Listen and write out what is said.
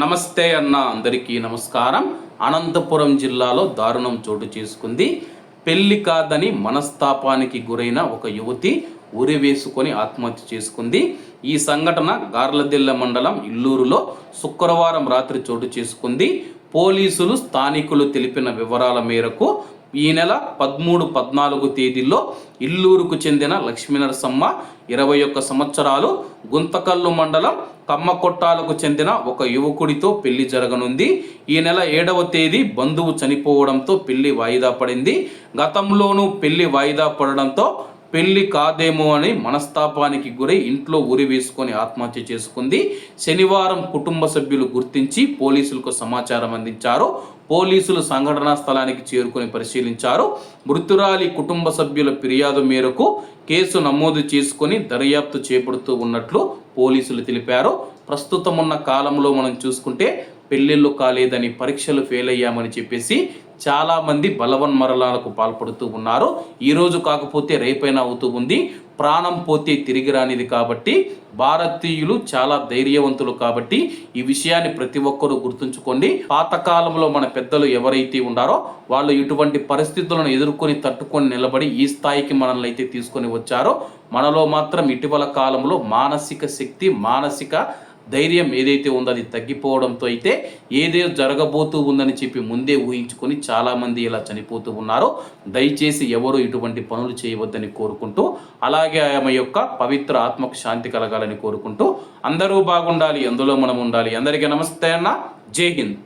నమస్తే అన్న అందరికీ నమస్కారం. అనంతపురం జిల్లాలో దారుణం చోటు చేసుకుంది. పెళ్ళి కాదని మనస్తాపానికి గురైన ఒక యువతి ఉరి వేసుకొని ఆత్మహత్య చేసుకుంది. ఈ సంఘటన గార్లదిల్ల మండలం ఇల్లూరులో శుక్రవారం రాత్రి చోటు చేసుకుంది. పోలీసులు స్థానికులు తెలిపిన వివరాల మేరకు ఈ నెల పదమూడు పద్నాలుగు తేదీల్లో ఇల్లూరుకు చెందిన లక్ష్మీనరసమ్మ ఇరవై ఒక్క సంవత్సరాలు గుంతకల్లు మండలం కమ్మకొట్టాలకు చెందిన ఒక యువకుడితో పెళ్ళి జరగనుంది. ఈ నెల ఏడవ తేదీ బంధువు చనిపోవడంతో పెళ్ళి వాయిదా పడింది. గతంలోనూ పెళ్ళి వాయిదా పడడంతో పెళ్ళి కాదేమో అని మనస్తాపానికి గురై ఇంట్లో ఉరి వేసుకొని ఆత్మహత్య చేసుకుంది. శనివారం కుటుంబ సభ్యులు గుర్తించి పోలీసులకు సమాచారం అందించారు. పోలీసులు సంఘటనా స్థలానికి చేరుకొని పరిశీలించారు. మృతురాలి కుటుంబ సభ్యుల ఫిర్యాదు మేరకు కేసు నమోదు చేసుకొని దర్యాప్తు చేపడుతూ ఉన్నట్లు పోలీసులు తెలిపారు. ప్రస్తుతం ఉన్న కాలంలో మనం చూసుకుంటే పెళ్ళిళ్ళు కాలేదని పరీక్షలు ఫెయిల్ అయ్యామని చెప్పేసి చాలామంది బలవన్మరణాలకు పాల్పడుతూ ఉన్నారు. ఈరోజు కాకపోతే రేపైనా అవుతూ ఉంది. ప్రాణం పోతే తిరిగి రానిది కాబట్టి భారతీయులు చాలా ధైర్యవంతులు కాబట్టి ఈ విషయాన్ని ప్రతి ఒక్కరూ గుర్తుంచుకోండి. పాతకాలంలో మన పెద్దలు ఎవరైతే ఉన్నారో వాళ్ళు ఇటువంటి పరిస్థితులను ఎదుర్కొని తట్టుకొని నిలబడి ఈ స్థాయికి మనల్ని అయితే తీసుకొని వచ్చారో మనలో మాత్రం ఇటీవల కాలంలో మానసిక శక్తి మానసిక ధైర్యం ఏదైతే ఉందో అది తగ్గిపోవడంతో అయితే ఏదో జరగబోతూ ఉందని చెప్పి ముందే ఊహించుకొని చాలామంది ఇలా చనిపోతూ ఉన్నారో. దయచేసి ఎవరు ఇటువంటి పనులు చేయవద్దని కోరుకుంటూ అలాగే ఆమె యొక్క పవిత్ర ఆత్మకు శాంతి కలగాలని కోరుకుంటూ అందరూ బాగుండాలి అందులో మనం ఉండాలి. అందరికీ నమస్తే అన్న. జై హింద్.